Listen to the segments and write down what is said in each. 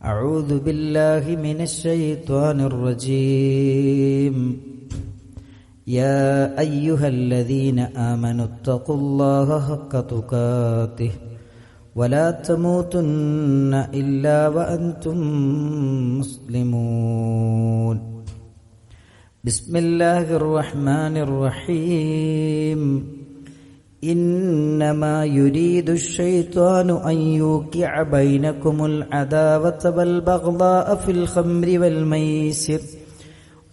أعوذ بالله من الشيطان الرجيم. يا أيها الذين آمنوا اتقوا الله حق تقاته ولا تموتن إلا وأنتم مسلمون. بسم الله الرحمن الرحيم. إنما يريد الشيطان أن يوقع بينكم العداوة والبغضاء في الخمر والميسر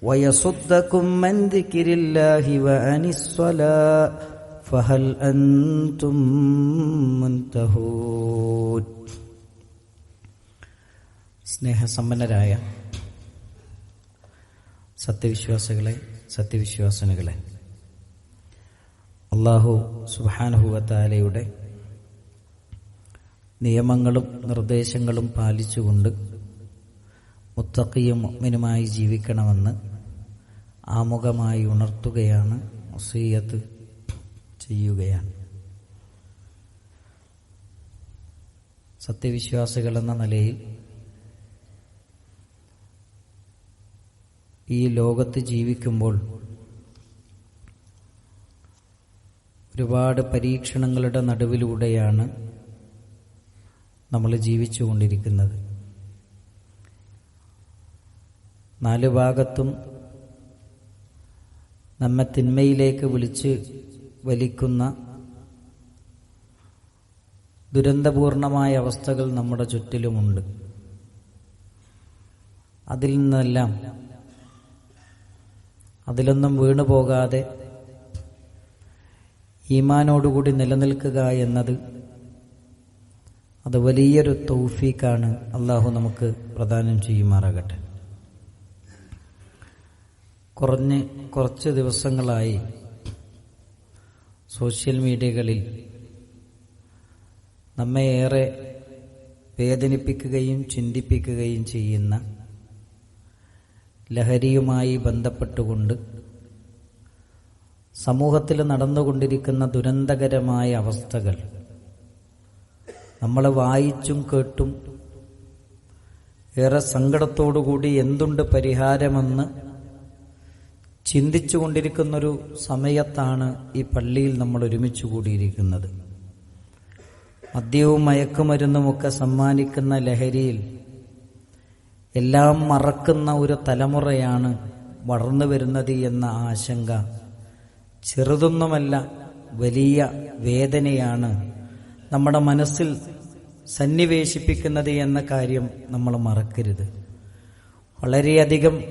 ويصدكم من ذكر الله وعن الصلاة فهل أنتم منتهون സ്നേഹസമ്പന്നരായ സത്യവിശ്വാസികളെ സത്യവിശ്വാസനകളെ അള്ളാഹു സുബാനുഭവത്താലയുടെ നിയമങ്ങളും നിർദ്ദേശങ്ങളും പാലിച്ചുകൊണ്ട് മുത്തക്കിയും മുഅ്മിനുമായി ജീവിക്കണമെന്ന് ആമുഖമായി ഉണർത്തുകയാണ് മുസീയത്ത് ചെയ്യുകയാണ്. സത്യവിശ്വാസികൾ എന്ന നിലയിൽ ഈ ലോകത്ത് ജീവിക്കുമ്പോൾ ഒരുപാട് പരീക്ഷണങ്ങളുടെ നടുവിലൂടെയാണ് നമ്മൾ ജീവിച്ചുകൊണ്ടിരിക്കുന്നത്. നാല് ഭാഗത്തും നമ്മെ തിന്മയിലേക്ക് വിളിച്ച് വലിക്കുന്ന ദുരന്തപൂർണമായ അവസ്ഥകൾ നമ്മുടെ ചുറ്റിലുമുണ്ട്. അതിൽ നിന്നെല്ലാം അതിലൊന്നും വീണു പോകാതെ ഈമാനോടുകൂടി നിലനിൽക്കുക എന്നത് അത് വലിയൊരു തൗഫീക്കാണ് അള്ളാഹു നമുക്ക് പ്രദാനം ചെയ്യുമാറാകട്ടെ. കുറഞ്ഞ് കുറച്ച് ദിവസങ്ങളായി സോഷ്യൽ മീഡിയകളിൽ നമ്മെ ഏറെ വേദനിപ്പിക്കുകയും ചിന്തിപ്പിക്കുകയും ചെയ്യുന്ന ലഹരിയുമായി ബന്ധപ്പെട്ടുകൊണ്ട് സമൂഹത്തിൽ നടന്നുകൊണ്ടിരിക്കുന്ന ദുരന്തകരമായ അവസ്ഥകൾ. നമ്മൾ വായിച്ചും കേട്ടും ഏറെ സങ്കടത്തോടുകൂടി എന്തുണ്ട് പരിഹാരമെന്ന് ചിന്തിച്ചുകൊണ്ടിരിക്കുന്നൊരു സമയത്താണ് ഈ പള്ളിയിൽ നമ്മൾ ഒരുമിച്ച് കൂടിയിരിക്കുന്നത്. മദ്യവും മയക്കുമരുന്നുമൊക്കെ സമ്മാനിക്കുന്ന ലഹരിയിൽ എല്ലാം മറക്കുന്ന ഒരു തലമുറയാണ് വളർന്നു വരുന്നത് എന്ന ആശങ്ക ചെറുതൊന്നുമല്ല വലിയ വേദനയാണ് നമ്മുടെ മനസ്സിൽ സന്നിവേശിപ്പിക്കുന്നത് എന്ന കാര്യം നമ്മൾ മറക്കരുത്. വളരെയധികം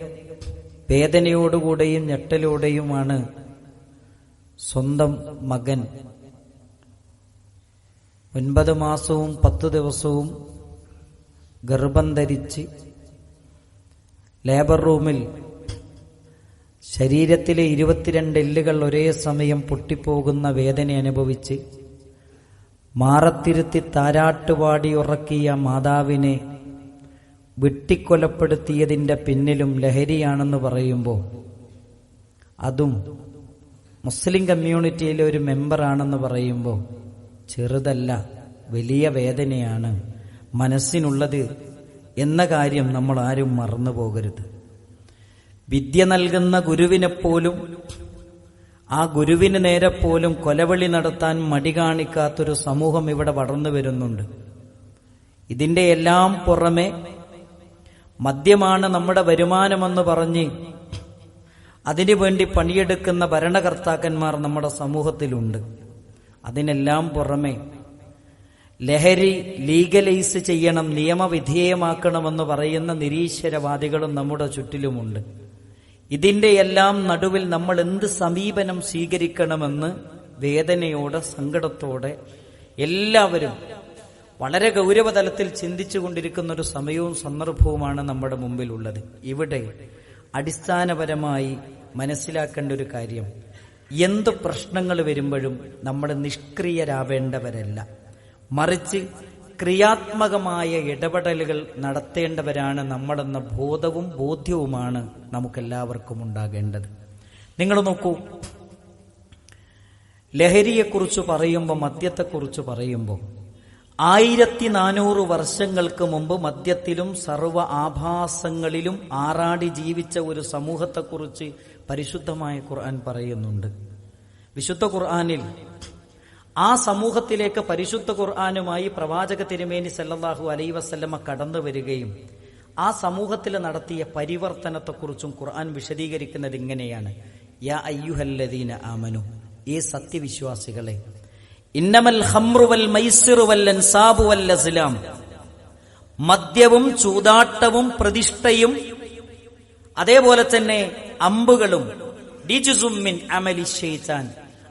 വേദനയോടുകൂടെയും ഞെട്ടലോടെയുമാണ് സ്വന്തം മകൻ. ഒൻപത് മാസവും പത്ത് ദിവസവും ഗർഭം ധരിച്ച് ലേബർ റൂമിൽ ശരീരത്തിലെ ഇരുപത്തിരണ്ട് എല്ലുകൾ ഒരേ സമയം പൊട്ടിപ്പോകുന്ന വേദന അനുഭവിച്ച് മാറത്തിരുത്തി താരാട്ടുപാടി ഉറക്കിയ മാതാവിനെ വെട്ടിക്കൊലപ്പെടുത്തിയതിന്റെ പിന്നിലും ലഹരിയാണെന്ന് പറയുമ്പോൾ അതും മുസ്ലിം കമ്മ്യൂണിറ്റിയിലെ ഒരു മെമ്പറാണെന്ന് പറയുമ്പോൾ ചെറുതല്ല വലിയ വേദനയാണ് മനസ്സിനുള്ളത് എന്ന കാര്യം നമ്മൾ ആരും മറന്നു പോകരുത്. വിദ്യ നൽകുന്ന ഗുരുവിനെപ്പോലും ആ ഗുരുവിന് നേരെ പോലും കൊലവിളി നടത്താൻ മടി കാണിക്കാത്തൊരു സമൂഹം ഇവിടെ വളർന്നു വരുന്നുണ്ട്. ഇതിന്റെ എല്ലാം പുറമെ മദ്യമാണ് നമ്മുടെ വരുമാനമെന്ന് പറഞ്ഞ് അതിനുവേണ്ടി പണിയെടുക്കുന്ന ഭരണകർത്താക്കന്മാർ നമ്മുടെ സമൂഹത്തിലുണ്ട്. അതിനെല്ലാം പുറമെ ലഹരി ലീഗലൈസ് ചെയ്യണം നിയമവിധേയമാക്കണമെന്ന് പറയുന്ന നിരീശ്വരവാദികളും നമ്മുടെ ചുറ്റിലുമുണ്ട്. ഇതിന്റെ എല്ലാം നടുവിൽ നമ്മൾ എന്ത് സമീപനം സ്വീകരിക്കണമെന്ന് വേദനയോടെ സങ്കടത്തോടെ എല്ലാവരും വളരെ ഗൗരവതലത്തിൽ ചിന്തിച്ചു കൊണ്ടിരിക്കുന്ന ഒരു സമയവും സന്ദർഭവുമാണ് നമ്മുടെ മുമ്പിലുള്ളത്. ഇവിടെ അടിസ്ഥാനപരമായി മനസ്സിലാക്കേണ്ട ഒരു കാര്യം എന്ത് പ്രശ്നങ്ങൾ വരുമ്പോഴും നമ്മൾ നിഷ്ക്രിയരാവേണ്ടവരല്ല. മറിച്ച് ക്രിയാത്മകമായ ഇടപെടലുകൾ നടത്തേണ്ടവരാണ് നമ്മളെന്ന ബോധവും ബോധ്യവുമാണ് നമുക്കെല്ലാവർക്കും ഉണ്ടാകേണ്ടത്. നിങ്ങൾ നോക്കൂ. ലഹരിയെക്കുറിച്ച് പറയുമ്പോൾ മദ്യത്തെക്കുറിച്ച് പറയുമ്പോൾ ആയിരത്തി നാനൂറ് വർഷങ്ങൾക്ക് മുമ്പ് മദ്യത്തിലും സർവ ആഭാസങ്ങളിലും ആറാടി ജീവിച്ച ഒരു സമൂഹത്തെക്കുറിച്ച് പരിശുദ്ധമായ ഖുർആൻ പറയുന്നുണ്ട്. വിശുദ്ധ ഖുർആനിൽ ആ സമൂഹത്തിലേക്ക് പരിശുദ്ധ ഖുർആാനുമായി പ്രവാചക തിരുമേനി സല്ലാഹു അലൈ വസല്ലമ കടന്നു വരികയും ആ സമൂഹത്തിൽ നടത്തിയ പരിവർത്തനത്തെക്കുറിച്ചും ഖുർആൻ വിശദീകരിക്കുന്നത് ഇങ്ങനെയാണ്. യാ അയ്യുഹല്ലദീന ആമനു ഈ സത്യവിശ്വാസികളെ ഇന്നമൽ ഹമ്രുവൽ മൈസിറുവൽ അൻസാബുവൽ അസ്ലാം മദ്യവും ചൂതാട്ടവും പ്രതിഷ്ഠയും അതേപോലെ തന്നെ അമ്പുകളും ഡിജുസുമിൻ അമലി ഷെയ്ത്താൻ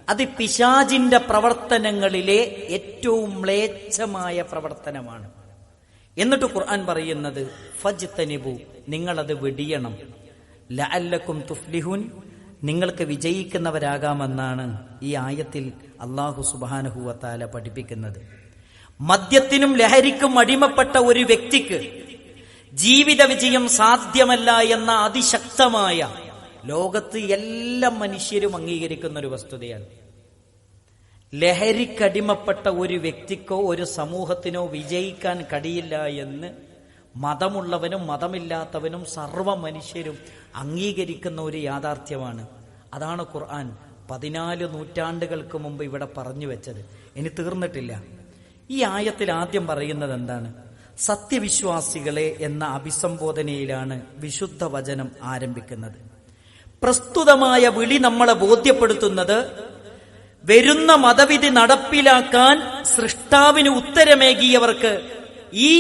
അത് പിശാജിന്റെ പ്രവർത്തനങ്ങളിലെ ഏറ്റവും മ്ലേച്ഛമായ പ്രവർത്തനമാണ്. എന്നിട്ട് ഖുർആൻ പറയുന്നത് ഫജ് തനിബു നിങ്ങളത് വെടിയണം. ലഅല്ലക്കും തുഫ്ലിഹുൻ നിങ്ങൾക്ക് വിജയിക്കുന്നവരാകാമെന്നാണ് ഈ ആയത്തിൽ അള്ളാഹു സുബാനഹുവത്താല പഠിപ്പിക്കുന്നത്. മദ്യത്തിനും ലഹരിക്കും അടിമപ്പെട്ട ഒരു വ്യക്തിക്ക് ജീവിത വിജയം സാധ്യമല്ല എന്ന അതിശക്തമായ ലോകത്ത് എല്ലാ മനുഷ്യരും അംഗീകരിക്കുന്ന ഒരു വസ്തുതയാണ്. ലഹരിക്കടിമപ്പെട്ട ഒരു വ്യക്തിക്കോ ഒരു സമൂഹത്തിനോ വിജയിക്കാൻ കഴിയില്ല എന്ന് മതമുള്ളവനും മതമില്ലാത്തവനും സർവ മനുഷ്യരും അംഗീകരിക്കുന്ന ഒരു യാഥാർത്ഥ്യമാണ്. അതാണ് ഖുർആൻ. പതിനാല് നൂറ്റാണ്ടുകൾക്ക് മുമ്പ് ഇവിടെ പറഞ്ഞു വെച്ചത്. ഇനി തീർന്നിട്ടില്ല. ഈ ആയത്തിൽ ആദ്യം പറയുന്നത് എന്താണ്? സത്യവിശ്വാസികളെ എന്ന അഭിസംബോധനയിലാണ് വിശുദ്ധ വചനം ആരംഭിക്കുന്നത്. പ്രസ്തുതമായ വിളി നമ്മളെ ബോധ്യപ്പെടുത്തുന്നത് വരുന്ന മതവിധി നടപ്പിലാക്കാൻ സൃഷ്ടാവിന് ഉത്തരമേകിയവർക്ക് ഈ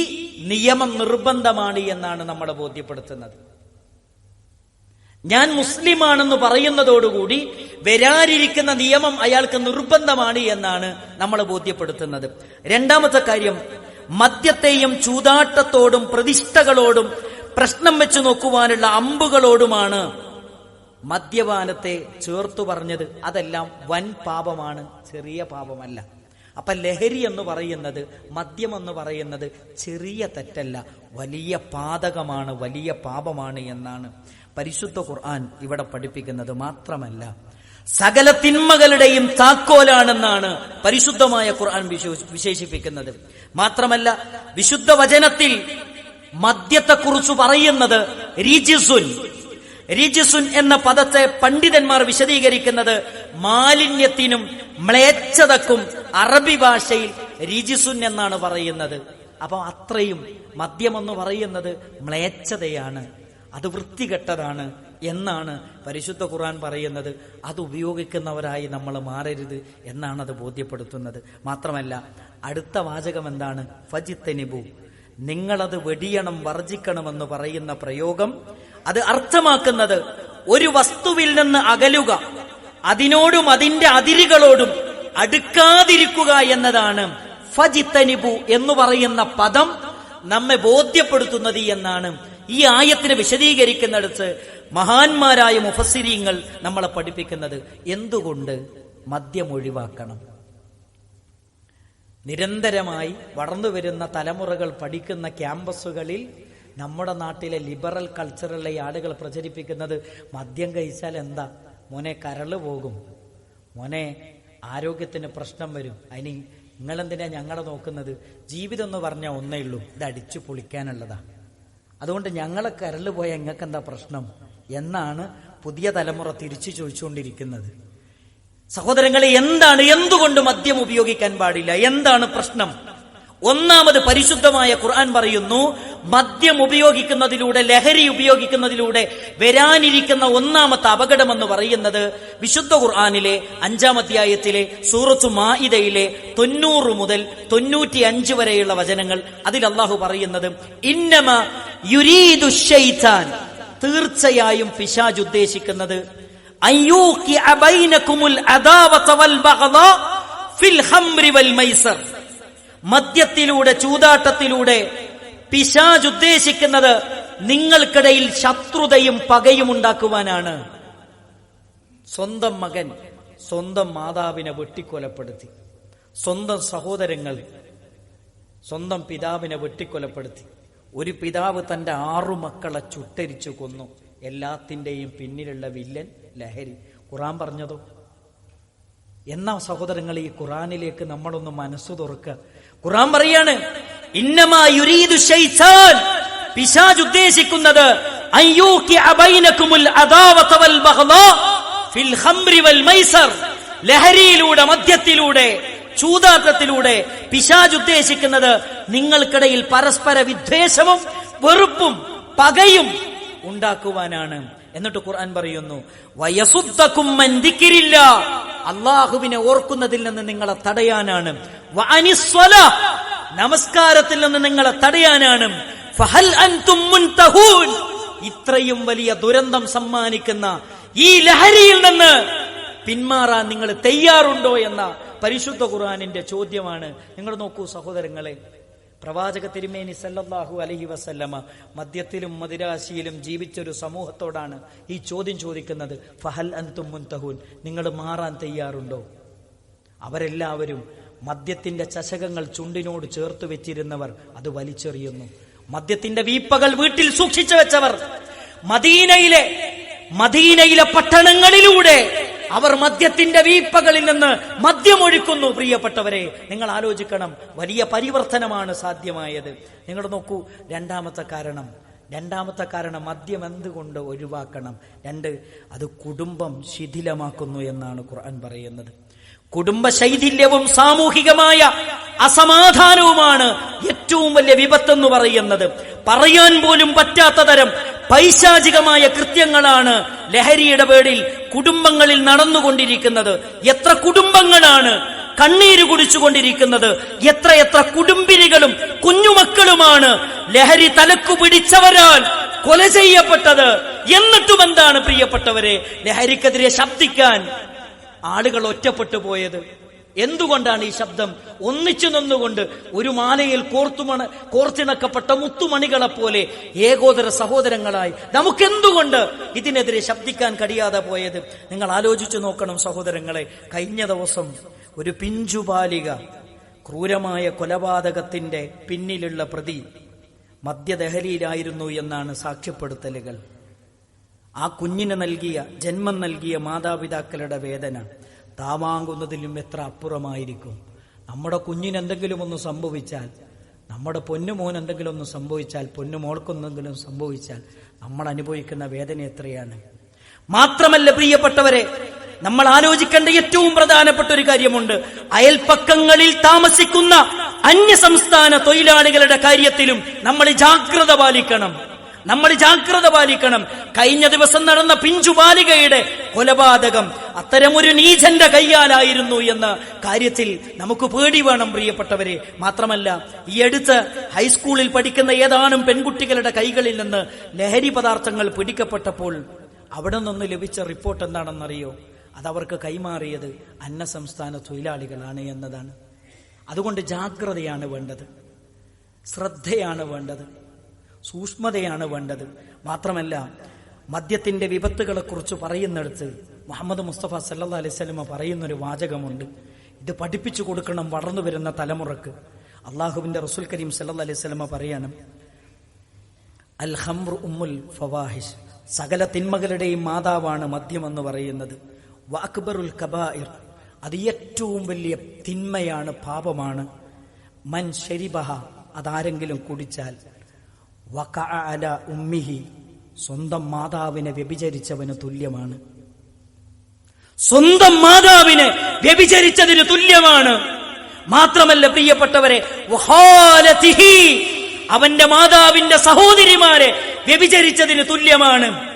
നിയമം നിർബന്ധമാണ് എന്നാണ് നമ്മളെ ബോധ്യപ്പെടുത്തുന്നത്. ഞാൻ മുസ്ലിമാണെന്ന് പറയുന്നതോടുകൂടി വരാനിരിക്കുന്ന നിയമം അയാൾക്ക് നിർബന്ധമാണ് എന്നാണ് നമ്മൾ ബോധ്യപ്പെടുത്തുന്നത്. രണ്ടാമത്തെ കാര്യം മദ്യത്തെയും ചൂതാട്ടത്തോടും പ്രതിഷ്ഠകളോടും പ്രശ്നം വെച്ച് നോക്കുവാനുള്ള അമ്പുകളോടുമാണ് മദ്യപാനത്തെ ചേർത്തു പറഞ്ഞത് അതെല്ലാം വൻ പാപമാണ് ചെറിയ പാപമല്ല. അപ്പൊ ലഹരി എന്ന് പറയുന്നത് മദ്യം എന്ന് പറയുന്നത് ചെറിയ തെറ്റല്ല വലിയ പാതകമാണ് വലിയ പാപമാണ് എന്നാണ് പരിശുദ്ധ ഖുർആൻ ഇവിടെ പഠിപ്പിക്കുന്നത് മാത്രമല്ല. സകല തിന്മകളുടെയും താക്കോലാണെന്നാണ് പരിശുദ്ധമായ ഖുർആൻ വിശേഷിപ്പിക്കുന്നത്. മാത്രമല്ല വിശുദ്ധ വചനത്തിൽ മദ്യത്തെക്കുറിച്ച് പറയുന്നത് റിജിസുൻ റിജിസുൻ എന്ന പദത്തെ പണ്ഡിതന്മാർ വിശദീകരിക്കുന്നത് മാലിന്യത്തിനും മ്ലേച്ഛതക്കും അറബി ഭാഷയിൽ രിജുസുൻ എന്നാണ് പറയുന്നത്. അപ്പൊ അത്രയും മദ്യമെന്ന് പറയുന്നത് മ്ലേച്ഛതയാണ്. അത് വൃത്തികെട്ടതാണ് എന്നാണ് പരിശുദ്ധ ഖുർആൻ പറയുന്നത്. അത് ഉപയോഗിക്കുന്നവരായി നമ്മൾ മാറരുത് എന്നാണ് അത് ബോധ്യപ്പെടുത്തുന്നത്. മാത്രമല്ല അടുത്ത വാചകം എന്താണ്? ഫജിത്തനിബു. നിങ്ങളത് വെടിയണം വർജിക്കണമെന്ന് പറയുന്ന പ്രയോഗം അത് അർത്ഥമാക്കുന്നത് ഒരു വസ്തുവിൽ നിന്ന് അകലുക അതിനോടും അതിന്റെ അതിരുകളോടും അടുക്കാതിരിക്കുക എന്നതാണ് ഫജിത്തനിബു എന്ന് പറയുന്ന പദം നമ്മെ ബോധ്യപ്പെടുത്തുന്നത് എന്നാണ് ഈ ആയത്തിനെ വിശദീകരിക്കുന്നിടത്ത് മഹാന്മാരായ മുഫസിരിയങ്ങൾ നമ്മളെ പഠിപ്പിക്കുന്നത്. എന്തുകൊണ്ട്? മദ്യം ഒഴിവാക്കണം. നിരന്തരമായി വളർന്നു വരുന്ന തലമുറകൾ പഠിക്കുന്ന ക്യാമ്പസുകളിൽ നമ്മുടെ നാട്ടിലെ ലിബറൽ കൾച്ചറുള്ള ഈ ആളുകൾ പ്രചരിപ്പിക്കുന്നത് മദ്യം കഴിച്ചാൽ എന്താ? മോനെ കരൾ പോകും. മോനെ ആരോഗ്യത്തിന് പ്രശ്നം വരും. അതിന് നിങ്ങളെന്തിനാ ഞങ്ങളെ നോക്കുന്നത്? ജീവിതം എന്ന് പറഞ്ഞാൽ ഒന്നേ ഉള്ളൂ. ഇത് അടിച്ചു പൊളിക്കാനുള്ളതാ. അതുകൊണ്ട് ഞങ്ങളെ കരൾ പോയാൽ നിങ്ങൾക്ക് എന്താ പ്രശ്നം? എന്നാണ് പുതിയ തലമുറ തിരിച്ചു ചോദിച്ചുകൊണ്ടിരിക്കുന്നത്. സഹോദരങ്ങളെ എന്താണ് എന്തുകൊണ്ട് മദ്യം ഉപയോഗിക്കാൻ പാടില്ല? എന്താണ് പ്രശ്നം? ഒന്നാമത് പരിശുദ്ധമായ ഖുർആൻ പറയുന്നു മദ്യം ഉപയോഗിക്കുന്നതിലൂടെ ലഹരി ഉപയോഗിക്കുന്നതിലൂടെ വരാനിരിക്കുന്ന ഒന്നാമത്തെ അപകടമെന്ന് പറയുന്നത് വിശുദ്ധ ഖുർആാനിലെ അഞ്ചാം അധ്യായത്തിലെ സൂറത്തു മാഇദയിലെ തൊണ്ണൂറ് മുതൽ തൊണ്ണൂറ്റി അഞ്ച് വരെയുള്ള വചനങ്ങൾ അതിൽ അള്ളാഹു പറയുന്നത് ഇന്നമ യുരീദു ശൈത്താൻ. തീർച്ചയായും പിശാജ് ഉദ്ദേശിക്കുന്നത് മദ്യത്തിലൂടെ ചൂതാട്ടത്തിലൂടെ പിശാജ് ഉദ്ദേശിക്കുന്നത് നിങ്ങൾക്കിടയിൽ ശത്രുതയും പകയും ഉണ്ടാക്കുവാനാണ്. സ്വന്തം മകൻ സ്വന്തം മാതാവിനെ വെട്ടിക്കൊലപ്പെടുത്തി. സ്വന്തം സഹോദരങ്ങൾ സ്വന്തം പിതാവിനെ വെട്ടിക്കൊലപ്പെടുത്തി. ഒരു പിതാവ് തന്റെ ആറു മക്കളെ ചുട്ടരിച്ചു കൊന്നു. എല്ലാത്തിന്റെയും പിന്നിലുള്ള വില്ലൻ ലഹരി. ഖുറാൻ പറഞ്ഞതോ? എന്നാ സഹോദരങ്ങൾ ഈ ഖുറാനിലേക്ക് നമ്മളൊന്ന് മനസ്സു തുറക്കുക ഖുറാൻ പറയാണ് പിശാജ് ഉദ്ദേശിക്കുന്നത് ലഹരിയിലൂടെ മദ്യത്തിലൂടെ ചൂതാട്ടത്തിലൂടെ പിശാജ് ഉദ്ദേശിക്കുന്നത് നിങ്ങൾക്കിടയിൽ പരസ്പര വിദ്വേഷവും വെറുപ്പും പകയും ഉണ്ടാക്കുവാനാണ്. എന്നിട്ട് ഖുർആൻ പറയുന്നു അള്ളാഹുവിനെ ഓർക്കുന്നതിൽ നിന്ന് നിങ്ങളെ തടയാനാണ്. നമസ്കാരത്തിൽ നിന്ന് നിങ്ങളെ തടയാനാണ്. ഇത്രയും വലിയ ദുരന്തം സമ്മാനിക്കുന്ന ഈ ലഹരിയിൽ നിന്ന് പിന്മാറാൻ നിങ്ങൾ തയ്യാറുണ്ടോ എന്ന പരിശുദ്ധ ഖുർആാനിന്റെ ചോദ്യമാണ്. നിങ്ങൾ നോക്കൂ സഹോദരങ്ങളെ പ്രവാചക തിരുമേനി സല്ലല്ലാഹു അലഹി വസല്ലമ മദ്യത്തിലും മദിരാശിയിലും ജീവിച്ചൊരു സമൂഹത്തോടാണ് ഈ ചോദ്യം ചോദിക്കുന്നത്. ഫഹൽ അൻതും മുൻതഹൂൻ. നിങ്ങൾ മാറാൻ തയ്യാറുണ്ടോ? അവരെല്ലാവരും മദ്യത്തിന്റെ ചശകങ്ങൾ ചുണ്ടിനോട് ചേർത്ത് വെച്ചിരുന്നവർ അത് വലിച്ചെറിയുന്നു. മദ്യത്തിന്റെ വീപ്പകൾ വീട്ടിൽ സൂക്ഷിച്ചു വെച്ചവർ മദീനയിലെ മദീനയിലെ പട്ടണങ്ങളിലൂടെ അവർ മദ്യത്തിന്റെ വീപ്പകളിൽ നിന്ന് മദ്യമൊഴുക്കുന്നു പ്രിയപ്പെട്ടവരെ. നിങ്ങൾ ആലോചിക്കണം വലിയ പരിവർത്തനമാണ് സാധ്യമായത്. നിങ്ങൾ നോക്കൂ രണ്ടാമത്തെ കാരണം. രണ്ടാമത്തെ കാരണം മദ്യം എന്തുകൊണ്ട് ഒഴിവാക്കണം? രണ്ട് അത് കുടുംബം ശിഥിലമാക്കുന്നു എന്നാണ് ഖുർആൻ പറയുന്നത്. കുടുംബ ശൈഥില്യവും സാമൂഹികമായ അസമാധാനവുമാണ് ഏറ്റവും വലിയ വിപത്തെന്ന് പറയുന്നത്. പറയാൻ പോലും പറ്റാത്ത തരം പൈശാചികമായ കൃത്യങ്ങളാണ് ലഹരിയുടെ പേരിൽ കുടുംബങ്ങളിൽ നടന്നുകൊണ്ടിരിക്കുന്നത്. എത്ര കുടുംബങ്ങളാണ് കണ്ണീര് കുടിച്ചുകൊണ്ടിരിക്കുന്നത്. എത്ര എത്ര കുടുംബിനികളും കുഞ്ഞുമക്കളുമാണ് ലഹരി തലക്കു പിടിച്ചവരാൽ കൊല ചെയ്യപ്പെട്ടത്. എന്നിട്ടും എന്താണ് പ്രിയപ്പെട്ടവരെ ലഹരിക്കെതിരെ ശബ്ദിക്കാൻ ആളുകൾ ഒറ്റപ്പെട്ടു പോയത്. എന്തുകൊണ്ടാണ് ഈ ശബ്ദം? ഒന്നിച്ചു നിന്നുകൊണ്ട് ഒരു മാലയിൽ കോർത്തുമണ കോർത്തിണക്കപ്പെട്ട മുത്തുമണികളെ പോലെ ഏകോദര സഹോദരങ്ങളായി. നമുക്കെന്തുകൊണ്ട് ഇതിനെതിരെ ശബ്ദിക്കാൻ കഴിയാതെ പോയത്? നിങ്ങൾ ആലോചിച്ചു നോക്കണം സഹോദരങ്ങളെ. കഴിഞ്ഞ ദിവസം ഒരു പിഞ്ചുബാലിക ക്രൂരമായ കൊലപാതകത്തിന്റെ പിന്നിലുള്ള പ്രതി മദ്യദഹലിയിലായിരുന്നു എന്നാണ് സാക്ഷ്യപ്പെടുത്തലുകൾ. ആ കുഞ്ഞിന് നൽകിയ ജന്മം നൽകിയ മാതാപിതാക്കളുടെ വേദന താവാങ്ങുന്നതിലും എത്ര അപ്പുറമായിരിക്കും. നമ്മുടെ കുഞ്ഞിന് എന്തെങ്കിലും ഒന്ന് സംഭവിച്ചാൽ നമ്മുടെ പൊന്നുമോൻ എന്തെങ്കിലും ഒന്ന് സംഭവിച്ചാൽ പൊന്നുമോൾക്കെന്തെങ്കിലും സംഭവിച്ചാൽ നമ്മൾ അനുഭവിക്കുന്ന വേദന എത്രയാണ്. മാത്രമല്ല പ്രിയപ്പെട്ടവരെ നമ്മൾ ആലോചിക്കേണ്ട ഏറ്റവും പ്രധാനപ്പെട്ട ഒരു കാര്യമുണ്ട്. അയൽപ്പക്കങ്ങളിൽ താമസിക്കുന്ന അന്യസംസ്ഥാന തൊഴിലാളികളുടെ കാര്യത്തിലും നമ്മൾ ജാഗ്രത പാലിക്കണം. നമ്മൾ ജാഗ്രത പാലിക്കണം. കഴിഞ്ഞ ദിവസം നടന്ന പിഞ്ചു ബാലികയുടെ കൊലപാതകം അത്തരമൊരു നീചന്റെ കയ്യാലായിരുന്നു എന്ന കാര്യത്തിൽ നമുക്ക് പേടി വേണം പ്രിയപ്പെട്ടവരെ. മാത്രമല്ല ഈ അടുത്ത് ഹൈസ്കൂളിൽ പഠിക്കുന്ന ഏതാനും പെൺകുട്ടികളുടെ കൈകളിൽ നിന്ന് ലഹരി പദാർത്ഥങ്ങൾ പിടിക്കപ്പെട്ടപ്പോൾ അവിടെ നിന്ന് ലഭിച്ച റിപ്പോർട്ട് എന്താണെന്നറിയോ? അതവർക്ക് കൈമാറിയത് അന്യസംസ്ഥാന തൊഴിലാളികളാണ് എന്നതാണ്. അതുകൊണ്ട് ജാഗ്രതയാണ് വേണ്ടത്. ശ്രദ്ധയാണ് വേണ്ടത്. സൂക്ഷ്മതയാണ് വേണ്ടത്. മാത്രമല്ല മദ്യത്തിന്റെ വിപത്തുകളെ കുറിച്ച് പറയുന്നിടത്ത് മുഹമ്മദ് മുസ്തഫ സല്ലാ അലൈവല്മ പറയുന്നൊരു വാചകമുണ്ട്. ഇത് പഠിപ്പിച്ചു കൊടുക്കണം വളർന്നു വരുന്ന തലമുറയ്ക്ക്. അള്ളാഹുവിന്റെ റസുൽ കരീം സല്ലാ അലൈഹി സ്വലമ പറയണം അൽ ഹംർ ഉമ്മുൽ ഫവാഹിഷ്. സകല തിന്മകളുടെയും മാതാവാണ് മദ്യമെന്ന് പറയുന്നത്. വാക്ബറുൽ കബായിർ. അത് ഏറ്റവും വലിയ തിന്മയാണ് പാപമാണ്. മൻ ശരിബഹ അതാരെങ്കിലും കുടിച്ചാൽ വകഅല ഉമ്മിഹി. സ്വന്തം മാതാവിനെ വ്യഭിചരിച്ചവന് തുല്യമാണ്. സ്വന്തം മാതാവിനെ വ്യഭിചരിച്ചതിന് തുല്യമാണ്. മാത്രമല്ല പ്രിയപ്പെട്ടവരെ അവന്റെ മാതാവിന്റെ സഹോദരിമാരെ വ്യഭിചരിച്ചതിന് തുല്യമാണ്.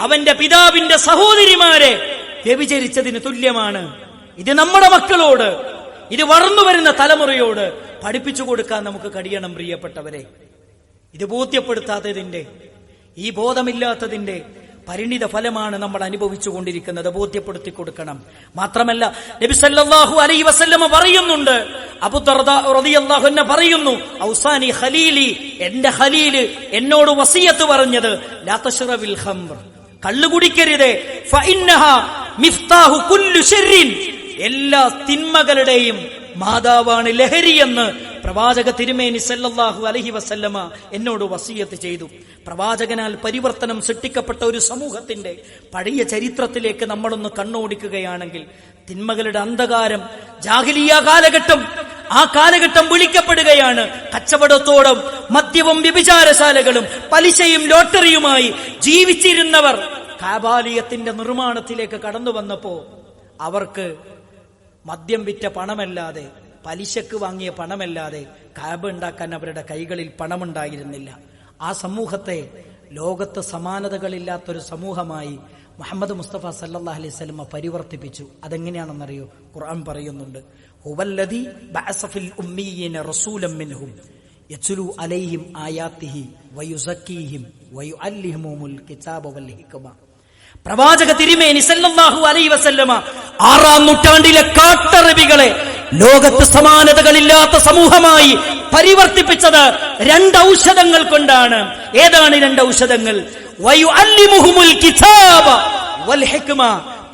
അവന്റെ പിതാവിന്റെ സഹോദരിമാരെ വ്യഭിചരിച്ചതിന് തുല്യമാണ്. ഇത് നമ്മുടെ മക്കളോട് ഇത് വളർന്നു വരുന്ന തലമുറയോട് പഠിപ്പിച്ചു കൊടുക്കാൻ നമുക്ക് കഴിയണം പ്രിയപ്പെട്ടവരെ. ഇത് ബോധ്യപ്പെടുത്താത്തതിന്റെ ഈ ബോധമില്ലാത്തതിന്റെ പരിണിത ഫലമാണ് നമ്മൾ അനുഭവിച്ചു കൊണ്ടിരിക്കുന്നത്. ബോധ്യപ്പെടുത്തി കൊടുക്കണം. മാത്രമല്ല നബി സല്ലല്ലാഹു അലൈഹി വസല്ലമ പറയുന്നുണ്ട് അബൂ എന്നെ പറയുന്നു ഔസാനി ഖലീലി എന്റെ ഖലീൽ എന്നോട് വസിയത്ത് പറഞ്ഞത് കള്ളു കുടിക്കരുത് എല്ലാ തിന്മകളുടെയും മാതാവാണ് ലഹരി എന്ന് പ്രവാചക തിരുമേനി സല്ലല്ലാഹു അലഹി വസല്ലമ എന്നോട് വസീയത്ത് ചെയ്തു. പ്രവാചകനാൽ പരിവർത്തനം സൃഷ്ടിക്കപ്പെട്ട ഒരു സമൂഹത്തിന്റെ പഴയ ചരിത്രത്തിലേക്ക് നമ്മളൊന്ന് കണ്ണോടിക്കുകയാണെങ്കിൽ തിന്മകളുടെ അന്ധകാരം ജാഹിലിയ കാലഘട്ടം ആ കാലഘട്ടം വിളിക്കപ്പെടുകയാണ്. കച്ചവടത്തോടും മദ്യവും വ്യഭിചാരശാലകളും പലിശയും ലോട്ടറിയുമായി ജീവിച്ചിരുന്നവർ കാബാലിയത്തിന്റെ നിർമ്മാണത്തിലേക്ക് കടന്നു വന്നപ്പോ അവർക്ക് മദ്യം വിറ്റ പണമല്ലാതെ പലിശക്ക് വാങ്ങിയ പണമല്ലാതെ കാബ് ഉണ്ടാക്കാൻ അവരുടെ കൈകളിൽ പണമുണ്ടായിരുന്നില്ല. ആ സമൂഹത്തെ ലോകത്ത് സമാനതകളില്ലാത്തൊരു സമൂഹമായി മുഹമ്മദ് മുസ്തഫ സല്ലാ അലൈഹി സ്വലമ പരിവർത്തിപ്പിച്ചു. അതെങ്ങനെയാണെന്നറിയോ? ഖുർആൻ പറയുന്നുണ്ട്. അലൈഹിം ആയാത്തിഹി വയുസക്കീഹിം വയുഅല്ലിഹിമുൽ കിതാബ വൽ ഹിക്മ. പ്രവാചക തിരുമേനി സല്ലല്ലാഹു അലൈ വസല്ലമ ആറാം നൂറ്റാണ്ടിലെ കാട്ടറബികളെ ലോകത്ത് സമാനതകളില്ലാത്ത സമൂഹമായി പരിവർത്തിപ്പിച്ചത് രണ്ട് ഔഷധങ്ങൾ കൊണ്ടാണ്. ഏതാണ് രണ്ട് ഔഷധങ്ങൾ?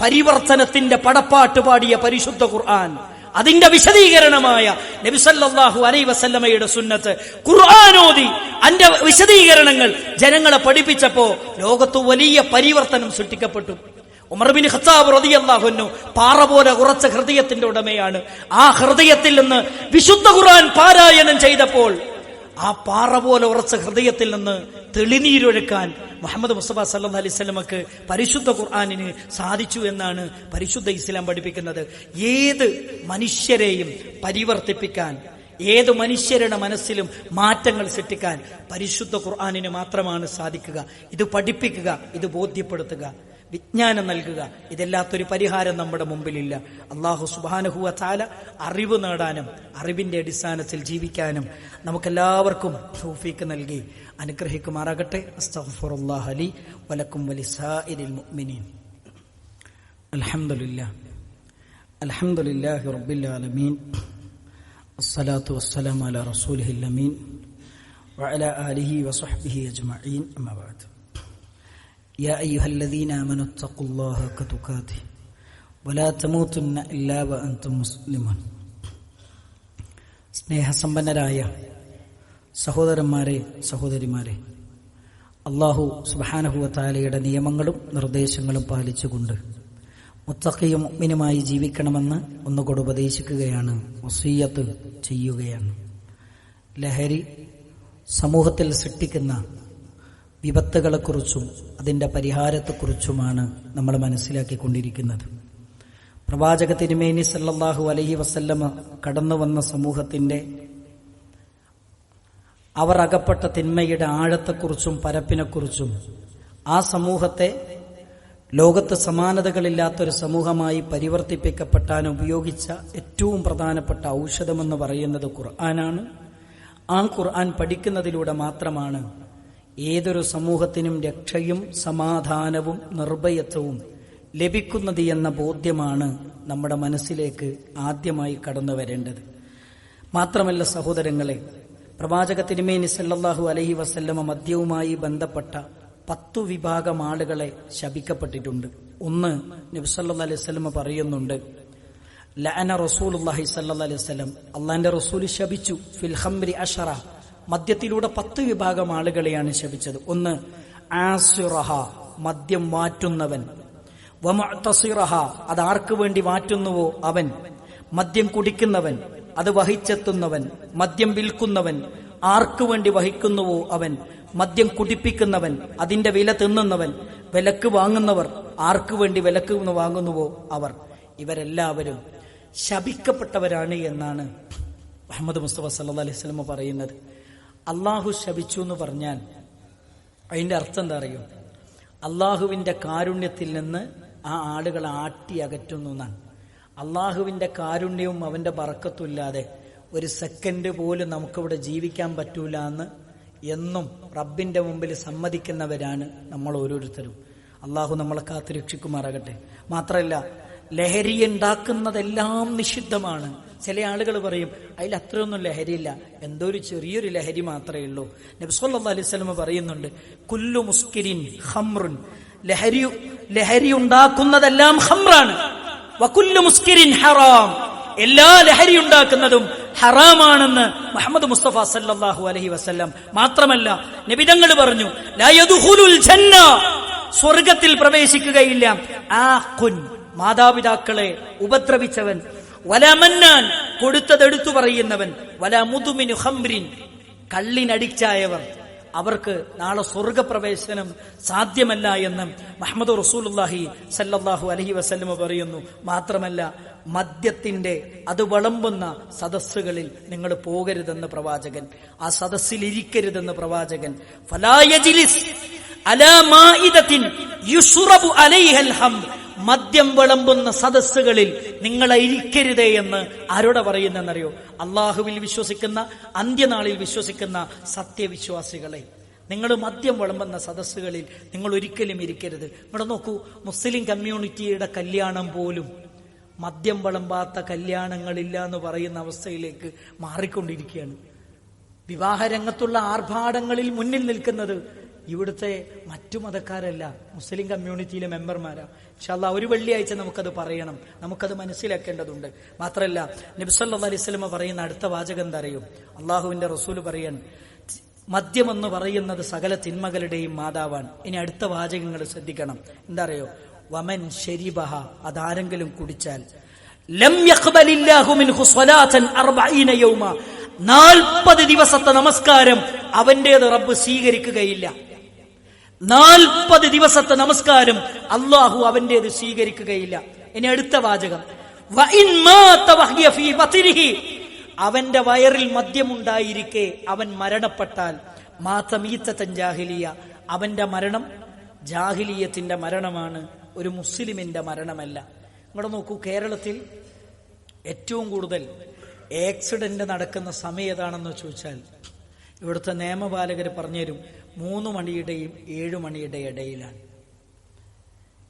പരിവർത്തനത്തിന്റെ പടപ്പാട്ട് പാടിയ പരിശുദ്ധ ഖുർആൻ. അതിന്റെ വിശദീകരണമായ നബിസല്ലാഹു അലൈ വസല്ലമയുടെ സുന്നത്ത് ഖുർആാനോദി അന്റെ വിശദീകരണങ്ങൾ ജനങ്ങളെ പഠിപ്പിച്ചപ്പോ ലോകത്ത് വലിയ പരിവർത്തനം സൃഷ്ടിക്കപ്പെട്ടു. ഉമർ ബിൻ ഖത്താബ് റളിയല്ലാഹു അൻഹു പാറ പോലെ ഉറച്ച ഹൃദയത്തിന്റെ ഉടമയാണ്. ആ ഹൃദയത്തിൽ നിന്ന് വിശുദ്ധ ഖുർആൻ പാരായണം ചെയ്തപ്പോൾ ആ പാറ പോലെ ഉറച്ച ഹൃദയത്തിൽ നിന്ന് തെളിനീരൊഴുക്കാൻ മുഹമ്മദ് മുസ്തഫ സല്ലാ അലൈഹി വസല്ലമക്ക് പരിശുദ്ധ ഖുർആാനിന് സാധിച്ചു എന്നാണ് പരിശുദ്ധ ഇസ്ലാം പഠിപ്പിക്കുന്നത്. ഏത് മനുഷ്യരെയും പരിവർത്തിപ്പിക്കാൻ ഏത് മനുഷ്യരുടെ മനസ്സിലും മാറ്റങ്ങൾ സൃഷ്ടിക്കാൻ പരിശുദ്ധ ഖുർആാനിന് മാത്രമാണ് സാധിക്കുക. ഇത് പഠിപ്പിക്കുക ഇത് ബോധ്യപ്പെടുത്തുക. വിജ്ഞാനം നൽകുക. ഇതെല്ലാത്തൊരു പരിഹാരം നമ്മുടെ മുമ്പിലില്ല. അള്ളാഹു സുബാനഹുവ താല അറിവ് നേടാനും അറിവിന്റെ അടിസ്ഥാനത്തിൽ ജീവിക്കാനും നമുക്കെല്ലാവർക്കും സൂഫീക്ക് നൽകി. അനുഗ്രഹിക്കുമാറാകട്ടെ. അസ്തഫുറുല്ലാഹ് അലി വലക്കും വലിസാഇലിൽ മുഅ്മിനീൻ. അൽഹംദുലില്ലാ. അൽഹംദുലില്ലാഹി റബ്ബിൽ ആലമീൻ. അസ്സലാത്തു വസ്സലാമു അലാ റസൂലിഹിൽ ആലിഹി അജ്മഈൻ. يا أيها الذين آمنوا اتقوا الله كتقاته ولا تموتن إلا وأنتم مسلمون സ്നേഹസമ്പന്നരായ സഹോദരന്മാരെ സഹോദരിമാരെ അള്ളാഹു സുബാനഹുവത്താലയുടെ നിയമങ്ങളും നിർദ്ദേശങ്ങളും പാലിച്ചുകൊണ്ട് മുത്തക്കയും മുഗ്മിനുമായി ജീവിക്കണമെന്ന് ഒന്നുകൂടെ ഉപദേശിക്കുകയാണ് വസീയത്ത് ചെയ്യുകയാണ് ലഹരി സമൂഹത്തിൽ സൃഷ്ടിക്കുന്ന വിപത്തുകളെക്കുറിച്ചും അതിന്റെ പരിഹാരത്തെക്കുറിച്ചുമാണ് നമ്മൾ മനസ്സിലാക്കിക്കൊണ്ടിരിക്കുന്നത്. പ്രവാചക തിരുമേനി സല്ലാഹു അലഹി വസല്ലമ കടന്നു വന്ന സമൂഹത്തിന്റെ അവർ അകപ്പെട്ട തിന്മയുടെ ആഴത്തെക്കുറിച്ചും പരപ്പിനെക്കുറിച്ചും ആ സമൂഹത്തെ ലോകത്ത് സമാനതകളില്ലാത്തൊരു സമൂഹമായി പരിവർത്തിപ്പിക്കപ്പെട്ടാൻ ഉപയോഗിച്ച ഏറ്റവും പ്രധാനപ്പെട്ട ഔഷധമെന്ന് പറയുന്നത് ഖുർആനാണ്. ആ ഖുർആൻ പഠിക്കുന്നതിലൂടെ മാത്രമാണ് ഏതൊരു സമൂഹത്തിനും രക്ഷയും സമാധാനവും നിർഭയത്വവും ലഭിക്കുന്നത് എന്ന ബോധ്യമാണ് നമ്മുടെ മനസ്സിലേക്ക് ആദ്യമായി കടന്നു വരേണ്ടത്. മാത്രമല്ല സഹോദരങ്ങളെ പ്രവാചക തിരുമേനി സല്ലല്ലാഹു അലഹി വസല്ലമ മദ്യവുമായി ബന്ധപ്പെട്ട പത്തു വിഭാഗം ആളുകളെ ശപിക്കപ്പെട്ടിട്ടുണ്ട്. ഒന്ന് നബ്സല്ലാ അലൈഹി പറയുന്നുണ്ട് ലഅന റസൂലുള്ളാഹി സല്ലല്ലാഹു അലൈഹി വസല്ലം അള്ളാന്റെ റസൂൽ ശപിച്ചു ഫിൽഹംരി അഷറ മദ്യത്തിലൂടെ പത്ത് വിഭാഗം ആളുകളെയാണ് ശപിച്ചത്. ഒന്ന് ആസുറഹ മദ്യം മാറ്റുന്നവൻ. വമഅ്തസിറഹ അത് ആർക്ക് വേണ്ടി മാറ്റുന്നുവോ അവൻ. മദ്യം കുടിക്കുന്നവൻ അത് വഹിച്ചെത്തുന്നവൻ. മദ്യം വിൽക്കുന്നവൻ ആർക്കു വേണ്ടി വഹിക്കുന്നുവോ അവൻ. മദ്യം കുടിപ്പിക്കുന്നവൻ അതിന്റെ വില തിന്നുന്നവൻ. വിലക്ക് വാങ്ങുന്നവർ ആർക്കു വേണ്ടി വിലക്ക് വാങ്ങുന്നുവോ അവർ. ഇവരെല്ലാവരും ശപിക്കപ്പെട്ടവരാണ് എന്നാണ് അഹമ്മദ് മുസ്തഫ സല്ലാ അലൈഹി സ്വലമ പറയുന്നത്. അള്ളാഹു ശപിച്ചു എന്ന് പറഞ്ഞാൽ അതിന്റെ അർത്ഥം എന്താ അറിയോ? അള്ളാഹുവിന്റെ കാരുണ്യത്തിൽ നിന്ന് ആ ആളുകളെ ആട്ടി അകറ്റുന്നു എന്നാണ്. അള്ളാഹുവിന്റെ കാരുണ്യവും അവന്റെ ബറക്കത്തുമില്ലാതെ ഒരു സെക്കൻഡ് പോലും നമുക്കിവിടെ ജീവിക്കാൻ പറ്റൂല എന്ന് എന്നും റബ്ബിന്റെ മുമ്പിൽ സമ്മതിക്കുന്നവരാണ് നമ്മൾ ഓരോരുത്തരും. അള്ളാഹു നമ്മളെ കാത്തു രക്ഷിക്കുമാറാകട്ടെ. മാത്രമല്ല ലഹരി ഉണ്ടാക്കുന്നതെല്ലാം നിഷിദ്ധമാണ്. ചില ആളുകൾ പറയും അതിൽ അത്രയൊന്നും ലഹരിയില്ല. എന്തോ ഒരു ചെറിയൊരു ലഹരി മാത്രമേ ഉള്ളൂ. നബ്സല്ലാ അലൈഹി സ്വലമ പറയുന്നുണ്ട് കുല്ലു മുസ്കിരിൻ ഹംറുൻ ലഹരി ലഹരി ഉണ്ടാക്കുന്നതെല്ലാം ഹംറാണ് വകുല്ലു മുസ്കിരിൻ ഹറാം. എല്ലാ ലഹരി ഉണ്ടാക്കുന്നതും ഹറാമാണെന്ന് മുഹമ്മദ് മുസ്തഫ സല്ലാഹു അലഹി വസ്ല്ലാം മാത്രമല്ല നബിതങ്ങൾ പറഞ്ഞു സ്വർഗത്തിൽ പ്രവേശിക്കുകയില്ല. ആ കുൻ മാതാപിതാക്കളെ ഉപദ്രവിച്ചവൻ വലമന്നാൻ കൊടുത്തതെടുത്തു പറയുന്നവൻ വല മുതുമിനു ഹംറിൻ കള്ളിനടിച്ചായവർ. അവർക്ക് നാളെ സ്വർഗപ്രവേശനം സാധ്യമല്ല എന്ന് മുഹമ്മദ് റസൂലുല്ലാഹി സല്ലാഹു അലഹി വസ്ലമ പറയുന്നു. മാത്രമല്ല മദ്യത്തിന്റെ അത് വിളമ്പുന്ന സദസ്സുകളിൽ നിങ്ങൾ പോകരുതെന്ന് പ്രവാചകൻ ആ സദസ്സിൽ ഇരിക്കരുതെന്ന് പ്രവാചകൻ ഫലായജിലിസ് അലാ മാഇദത്തിൻ യുഷ്റബു അലൈഹൽ ഹം മദ്യം വിളമ്പുന്ന സദസ്സുകളിൽ നിങ്ങളെ ഇരിക്കരുതേ എന്ന് ആരോടെ പറയുന്നെന്നറിയോ അള്ളാഹുവിൽ വിശ്വസിക്കുന്ന അന്ത്യനാളിൽ വിശ്വസിക്കുന്ന സത്യവിശ്വാസികളെ. നിങ്ങൾ മദ്യം വിളമ്പുന്ന സദസ്സുകളിൽ നിങ്ങൾ ഒരിക്കലും ഇരിക്കരുത്. ഇവിടെ നോക്കൂ മുസ്ലിം കമ്മ്യൂണിറ്റിയുടെ കല്യാണം പോലും മദ്യം വിളമ്പാത്ത കല്യാണങ്ങളില്ല എന്ന് പറയുന്ന അവസ്ഥയിലേക്ക് മാറിക്കൊണ്ടിരിക്കുകയാണ്. വിവാഹരംഗത്തുള്ള ആർഭാടങ്ങളിൽ മുന്നിൽ നിൽക്കുന്നത് ഇവിടുത്തെ മറ്റു മതക്കാരല്ല മുസ്ലിം കമ്മ്യൂണിറ്റിയിലെ മെമ്പർമാരാ. ഇൻഷാല്ല ഒരു വെള്ളിയാഴ്ച നമുക്കത് പറയണം. നമുക്കത് മനസ്സിലാക്കേണ്ടതുണ്ട്. മാത്രമല്ല നബ്സല്ലാ അലൈഹി സ്വലമ പറയുന്ന അടുത്ത വാചകം എന്താ അറിയും? അള്ളാഹുവിന്റെ റസൂൽ പറയാൻ മദ്യമെന്ന് പറയുന്നത് സകല തിന്മകളുടെയും മാതാവാണ്. ഇനി അടുത്ത വാചകങ്ങൾ ശ്രദ്ധിക്കണം. എന്താ അറിയോ? വമൻ ശരിബഹ അതാരെങ്കിലും കുടിച്ചാൽ. ലം ദിവസത്തെ നമസ്കാരം അവന്റേത് റബ്ബ് സ്വീകരിക്കുകയില്ല. നാൽപ്പത് ദിവസത്തെ നമസ്കാരം അള്ളാഹു അവന്റേത് സ്വീകരിക്കുകയില്ല. ഇനി അടുത്ത വാചകം. അവന്റെ വയറിൽ മദ്യമുണ്ടായിരിക്കെ അവൻ മരണപ്പെട്ടാൽ. മാതമീത്തൻ അവന്റെ മരണം ജാഹിലിയത്തിന്റെ മരണമാണ്. ഒരു മുസ്ലിമിന്റെ മരണമല്ല. ഇവിടെ നോക്കൂ കേരളത്തിൽ ഏറ്റവും കൂടുതൽ ആക്സിഡന്റ് നടക്കുന്ന സമയം ഏതാണെന്ന് ചോദിച്ചാൽ ഇവിടുത്തെ നിയമപാലകർ പറഞ്ഞുതരും. മൂന്ന് മണിയുടെയും ഏഴു മണിയുടെ ഇടയിലാണ്.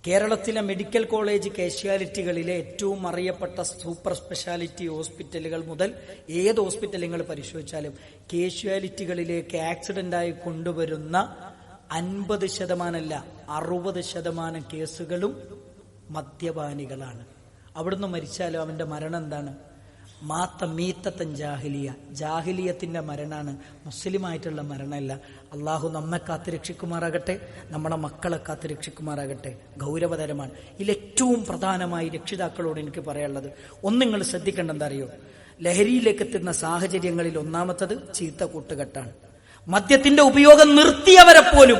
കേരളത്തിലെ മെഡിക്കൽ കോളേജ് കേഷ്യാലിറ്റികളിലെ ഏറ്റവും അറിയപ്പെട്ട സൂപ്പർ സ്പെഷ്യാലിറ്റി ഹോസ്പിറ്റലുകൾ മുതൽ ഏത് ഹോസ്പിറ്റൽ നിങ്ങൾ പരിശോധിച്ചാലും കാഷ്വാലിറ്റികളിലേക്ക് ആക്സിഡന്റായി കൊണ്ടുവരുന്ന അൻപത് ശതമാനമല്ല അറുപത് ശതമാനം കേസുകളും മദ്യപാനികളാണ്. അവിടുന്ന് മരിച്ചാലും അവന്റെ മരണം എന്താണ്? മാത്ത മീത്തത്തൻ ജാഹിലിയ. ജാഹിലിയത്തിന്റെ മരണാണ് മുസ്ലിമായിട്ടുള്ള മരണമല്ല. അള്ളാഹു നമ്മെ കാത്തു രക്ഷിക്കുമാറാകട്ടെ നമ്മുടെ മക്കളെ കാത്തു രക്ഷിക്കുമാറാകട്ടെ ഗൗരവതരമാണ് ഇതിലേറ്റവും പ്രധാനമായി രക്ഷിതാക്കളോട് എനിക്ക് പറയാനുള്ളത്. ഒന്ന് നിങ്ങൾ ശ്രദ്ധിക്കേണ്ട എന്താ അറിയോ ലഹരിയിലേക്ക് എത്തുന്ന സാഹചര്യങ്ങളിൽ ഒന്നാമത്തത് ചീത്ത കൂട്ടുകെട്ടാണ്. മദ്യത്തിന്റെ ഉപയോഗം നിർത്തിയവരെ പോലും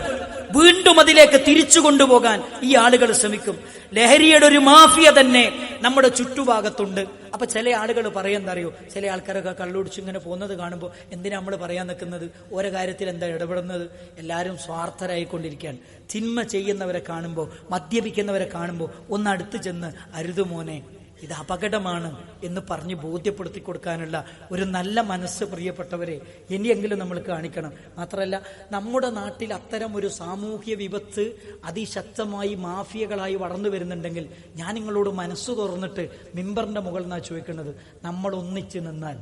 വീണ്ടും അതിലേക്ക് തിരിച്ചു കൊണ്ടുപോകാൻ ഈ ആളുകൾ ശ്രമിക്കും. ലഹരിയുടെ ഒരു മാഫിയ തന്നെ നമ്മുടെ ചുറ്റുഭാഗത്തുണ്ട്. അപ്പൊ ചില ആളുകൾ പറയുന്നറിയോ ചില ആൾക്കാരൊക്കെ കള്ളുടിച്ച് ഇങ്ങനെ പോകുന്നത് കാണുമ്പോൾ എന്തിനാ നമ്മൾ പറയാൻ നിൽക്കുന്നത്? ഓരോ കാര്യത്തിൽ എന്താ ഇടപെടുന്നത്? എല്ലാവരും സ്വാർത്ഥരായിക്കൊണ്ടിരിക്കുകയാണ്. തിന്മ ചെയ്യുന്നവരെ കാണുമ്പോൾ മദ്യപിക്കുന്നവരെ കാണുമ്പോൾ ഒന്ന് അടുത്ത് ചെന്ന് അരുത് മോനെ ഇത് അപകടമാണ് എന്ന് പറഞ്ഞ് ബോധ്യപ്പെടുത്തി കൊടുക്കാനുള്ള ഒരു നല്ല മനസ്സ് പ്രിയപ്പെട്ടവരെ ഇനിയെങ്കിലും നമ്മൾ കാണിക്കണം. മാത്രമല്ല നമ്മുടെ നാട്ടിൽ അത്തരം ഒരു സാമൂഹ്യ വിപത്ത് അതിശക്തമായി മാഫിയകളായി വളർന്നു വരുന്നുണ്ടെങ്കിൽ ഞാൻ നിങ്ങളോട് മനസ്സ് തുറന്നിട്ട് മിമ്പറിന്റെ മുകളിൽ നിന്നാണ് ചോദിക്കുന്നത് നമ്മൾ ഒന്നിച്ച് നിന്നാൽ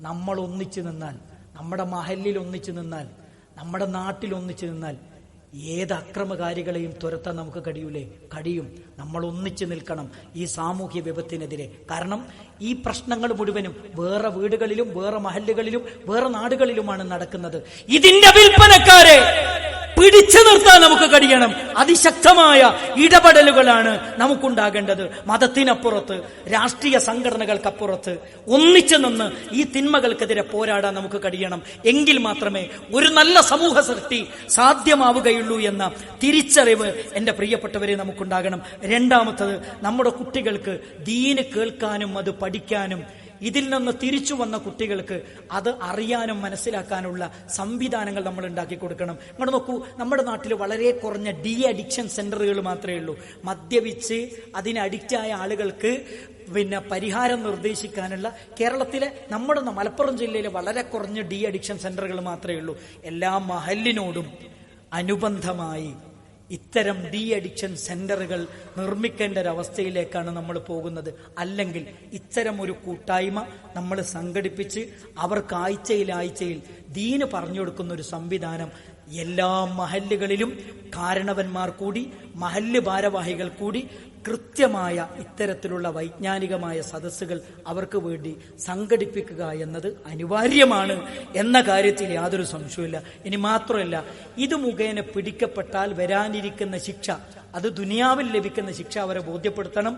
നമ്മൾ ഒന്നിച്ച് നിന്നാൽ നമ്മുടെ മഹലിൽ ഒന്നിച്ച് നിന്നാൽ നമ്മുടെ നാട്ടിൽ ഒന്നിച്ച് നിന്നാൽ ഏത് അക്രമകാരികളെയും തുരത്താൻ നമുക്ക് കഴിയൂലേ? കഴിയും. നമ്മൾ ഒന്നിച്ചു നിൽക്കണം ഈ സാമൂഹ്യ വിപത്തിനെതിരെ. കാരണം ഈ പ്രശ്നങ്ങൾ മുഴുവനും വേറെ വീടുകളിലും വേറെ മഹല്ലുകളിലും വേറെ നാടുകളിലുമാണ് നടക്കുന്നത്. ഇതിന്റെ വിൽപ്പനക്കാരെ പിടിച്ചു നിർത്താൻ നമുക്ക് കഴിയണം. അതിശക്തമായ ഇടപെടലുകളാണ് നമുക്കുണ്ടാകേണ്ടത്. മതത്തിനപ്പുറത്ത് രാഷ്ട്രീയ സംഘടനകൾക്കപ്പുറത്ത് ഒന്നിച്ചു നിന്ന് ഈ തിന്മകൾക്കെതിരെ പോരാടാൻ നമുക്ക് കഴിയണം. എങ്കിൽ മാത്രമേ ഒരു നല്ല സമൂഹ സൃഷ്ടി സാധ്യമാവുകയുള്ളൂ എന്ന തിരിച്ചറിവ് എന്റെ പ്രിയപ്പെട്ടവരെ നമുക്കുണ്ടാകണം. രണ്ടാമത്തത് നമ്മുടെ കുട്ടികൾക്ക് ദീന് കേൾക്കാനും അത് പഠിക്കാനും ഇതിൽ നിന്ന് തിരിച്ചു വന്ന കുട്ടികൾക്ക് അത് അറിയാനും മനസ്സിലാക്കാനുള്ള സംവിധാനങ്ങൾ നമ്മൾ ഉണ്ടാക്കി കൊടുക്കണം. ഇങ്ങോട്ട് നോക്കൂ നമ്മുടെ നാട്ടിൽ വളരെ കുറഞ്ഞ ഡി അഡിക്ഷൻ സെന്ററുകൾ മാത്രമേ ഉള്ളൂ. മദ്യപിച്ച് അതിന് അഡിക്റ്റായ ആളുകൾക്ക് പിന്നെ പരിഹാരം നിർദ്ദേശിക്കാനുള്ള കേരളത്തിലെ നമ്മുടെ മലപ്പുറം ജില്ലയിലെ വളരെ കുറഞ്ഞ ഡി അഡിക്ഷൻ സെന്ററുകൾ മാത്രമേ ഉള്ളൂ. എല്ലാ മഹലിനോടും അനുബന്ധമായി ഇത്തരം ഡി അഡിക്ഷൻ സെന്ററുകൾ നിർമ്മിക്കേണ്ട ഒരു അവസ്ഥയിലേക്കാണ് നമ്മൾ പോകുന്നത്. അല്ലെങ്കിൽ ഇത്തരം ഒരു കൂട്ടായ്മ നമ്മൾ സംഘടിപ്പിച്ച് അവർക്ക് ആഴ്ചയിൽ ആഴ്ചയിൽ ദീന് പറഞ്ഞു കൊടുക്കുന്ന ഒരു സംവിധാനം എല്ലാ മഹല്ലുകളിലും കാരണവന്മാർ കൂടി മഹല്ല് ഭാരവാഹികൾ കൂടി കൃത്യമായ ഇത്തരത്തിലുള്ള വൈജ്ഞാനികമായ സദസ്സുകൾ അവർക്ക് വേണ്ടി സംഘടിപ്പിക്കുക എന്നത് അനിവാര്യമാണ് എന്ന കാര്യത്തിൽ യാതൊരു സംശയമില്ല ഇനി മാത്രമല്ല ഇത് മുഖേന പിടിക്കപ്പെട്ടാൽ വരാനിരിക്കുന്ന ശിക്ഷ അത് ദുനിയാവിൽ ലഭിക്കുന്ന ശിക്ഷ അവരെ ബോധ്യപ്പെടുത്തണം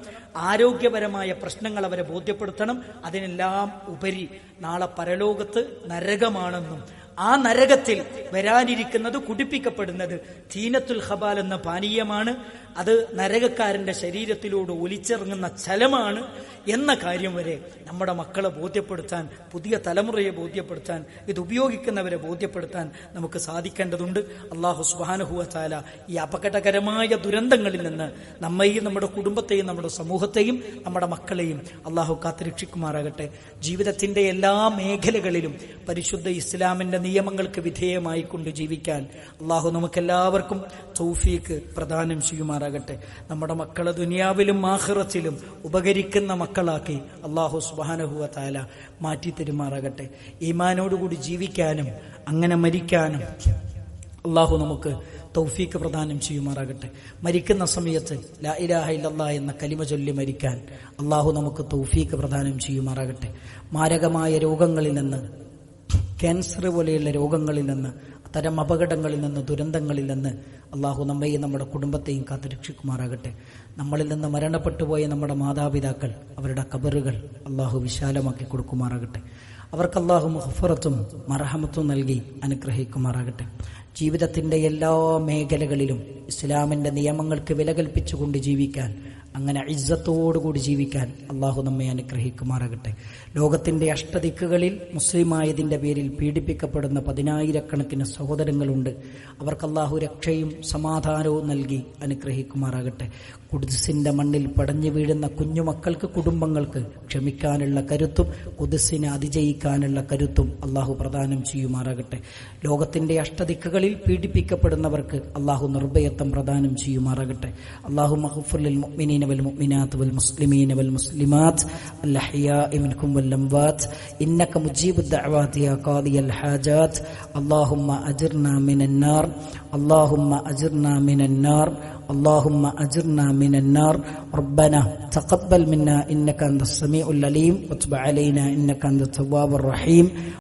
ആരോഗ്യപരമായ പ്രശ്നങ്ങൾ അവരെ ബോധ്യപ്പെടുത്തണം അതിനെല്ലാം ഉപരി നാളെ പരലോകത്ത് നരകമാണെന്നും ആ നരകത്തിൽ വരാനിരിക്കുന്നത് കുടിപ്പിക്കപ്പെടുന്നത്. തീനത്തുൽ ഹബാൽ എന്ന പാനീയമാണ്. അത് നരകക്കാരന്റെ ശരീരത്തിലൂടെ ഒലിച്ചിറങ്ങുന്ന ചലമാണ് എന്ന കാര്യം വരെ നമ്മുടെ മക്കളെ ബോധ്യപ്പെടുത്താൻ പുതിയ തലമുറയെ ബോധ്യപ്പെടുത്താൻ ഇത് ഉപയോഗിക്കുന്നവരെ ബോധ്യപ്പെടുത്താൻ നമുക്ക് സാധിക്കേണ്ടതുണ്ട്. അള്ളാഹു സുബാനുഹുവ ചാല ഈ അപകടകരമായ ദുരന്തങ്ങളിൽ നിന്ന് നമ്മയും നമ്മുടെ കുടുംബത്തെയും നമ്മുടെ സമൂഹത്തെയും നമ്മുടെ മക്കളെയും അള്ളാഹു കാത്തിരക്ഷിക്കുമാറാകട്ടെ. ജീവിതത്തിന്റെ എല്ലാ മേഖലകളിലും പരിശുദ്ധ ഇസ്ലാമിന്റെ നിയമങ്ങൾക്ക് വിധേയമായി കൊണ്ട് ജീവിക്കാൻ അള്ളാഹു നമുക്കെല്ലാവർക്കും തൗഫീക്ക് പ്രദാനം ചെയ്യുമാറാകട്ടെ. നമ്മുടെ മക്കളെ ദുനിയാവിലും ആഹ്റത്തിലും ഉപകരിക്കുന്ന മക്കളാക്കി അള്ളാഹു സുബാനഹുവ താല മാറ്റി തരുമാറാകട്ടെ ഈമാനോടുകൂടി ജീവിക്കാനും അങ്ങനെ മരിക്കാനും അള്ളാഹു നമുക്ക് തൗഫീക്ക് പ്രദാനം ചെയ്യുമാറാകട്ടെ. മരിക്കുന്ന സമയത്ത് ലാ ഇലാഹ എന്ന കലിമ ചൊല്ലി മരിക്കാൻ അള്ളാഹു നമുക്ക് തൗഫീക്ക് പ്രദാനം ചെയ്യുമാറാകട്ടെ. മാരകമായ രോഗങ്ങളിൽ നിന്ന് ക്യാൻസർ പോലെയുള്ള രോഗങ്ങളിൽ നിന്ന് അത്തരം അപകടങ്ങളിൽ നിന്ന് ദുരന്തങ്ങളിൽ നിന്ന് അള്ളാഹു നമ്മയും നമ്മുടെ കുടുംബത്തെയും കാത്തുരക്ഷിക്കുമാറാകട്ടെ നമ്മളിൽ നിന്ന് മരണപ്പെട്ടു പോയ നമ്മുടെ മാതാപിതാക്കൾ അവരുടെ കബറുകൾ അള്ളാഹു വിശാലമാക്കി കൊടുക്കുമാറാകട്ടെ. അവർക്ക് അള്ളാഹു മുഹഫറത്തും മറഹമത്തും നൽകി അനുഗ്രഹിക്കുമാറാകട്ടെ. ജീവിതത്തിന്റെ എല്ലാ മേഖലകളിലും ഇസ്ലാമിന്റെ നിയമങ്ങൾക്ക് വില കൽപ്പിച്ചുകൊണ്ട് ജീവിക്കാൻ അങ്ങനെ ഇജ്ജത്തോടുകൂടി ജീവിക്കാൻ അള്ളാഹു നമ്മെ അനുഗ്രഹിക്കുമാറാകട്ടെ. ലോകത്തിന്റെ അഷ്ടദിക്കുകളിൽ മുസ്ലിമായതിന്റെ പേരിൽ പീഡിപ്പിക്കപ്പെടുന്ന പതിനായിരക്കണക്കിന് സഹോദരങ്ങളുണ്ട്. അവർക്ക് അള്ളാഹു രക്ഷയും സമാധാനവും നൽകി അനുഗ്രഹിക്കുമാറാകട്ടെ. കുതിസിന്റെ മണ്ണിൽ പടഞ്ഞു വീഴുന്ന കുഞ്ഞുമക്കൾക്ക് കുടുംബങ്ങൾക്ക് ക്ഷമിക്കാനുള്ള കരുത്തും കുതിസിനെ അതിജയിക്കാനുള്ള കരുത്തും അള്ളാഹു പ്രദാനം ചെയ്യുമാറാകട്ടെ. ലോകത്തിന്റെ അഷ്ടദിക്കുകളിൽ പീഡിപ്പിക്കപ്പെടുന്നവർക്ക് അള്ളാഹു നിർഭയത്വം പ്രദാനം ചെയ്യുമാറാകട്ടെ. അള്ളാഹു മഹഫുലിൽ والمؤمنين والمؤمنات والمسلمين والمسلمات الأحياء منكم والأموات إنك مجيب الدعوات يا قاضي الحاجات اللهم أجرنا من النار اللهم أجرنا من النار اللهم أجرنا من النار ربنا تقبل منا إنك أنت السميع العليم وتب علينا إنك أنت التواب الرحيم